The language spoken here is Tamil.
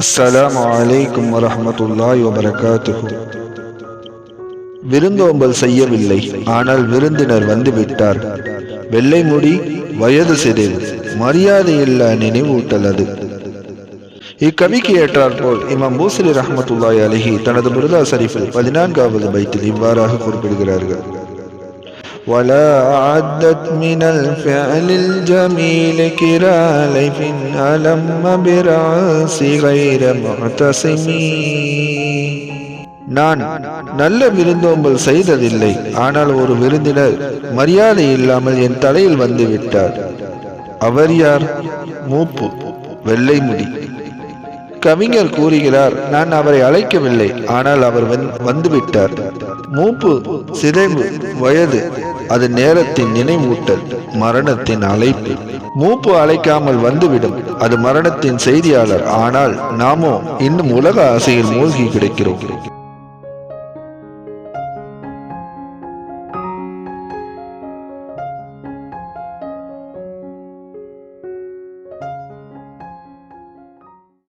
அஸ்ஸலாம் அலைக்கும் வரமத்துல்லாய் வபரகாத்துஹு. விருந்தோம்பல் செய்யவில்லை. ஆனால் விருந்தினர் வந்து விட்டார் வெள்ளை முடி வயது சிறிது. மரியாதையில்லா நினைவூட்டல் அது. இக்கவிக்கு ஏற்றாற்போல் இமாம் பூசலி ரஹமத்துல்லாய் அலைஹி தனது முருதா சரிஃபில் பதினான்காவது பைத்தில் இவ்வாறாக குறிப்பிடுகிறார்கள். ولا أعدت من الفعل الجميل كراليف ألم برعاس غير معتصم நான் நல்ல விருந்தோம்பல் செய்ததில்லை ஆனால் ஒரு விருந்தினர் மரியாதை இல்லாமல் என் தலையில் வந்து விட்டார் அவர் யார் மூப்பு வெள்ளை முடி கவிஞர் கூறுகிறார் நான் அவரை அழைக்கவில்லை ஆனால் அவர் வந்துவிட்டார். மூப்பு சிதைவு வயது அது நேரத்தின் நினைவூட்டல் மரணத்தின் அழைப்பு. மூப்பு அழைக்காமல் வந்துவிடும் அது மரணத்தின் செய்தியாளர். ஆனால் நாமோ இன்னும் உலக ஆசையில் மூழ்கி கிடைக்கிறோம்.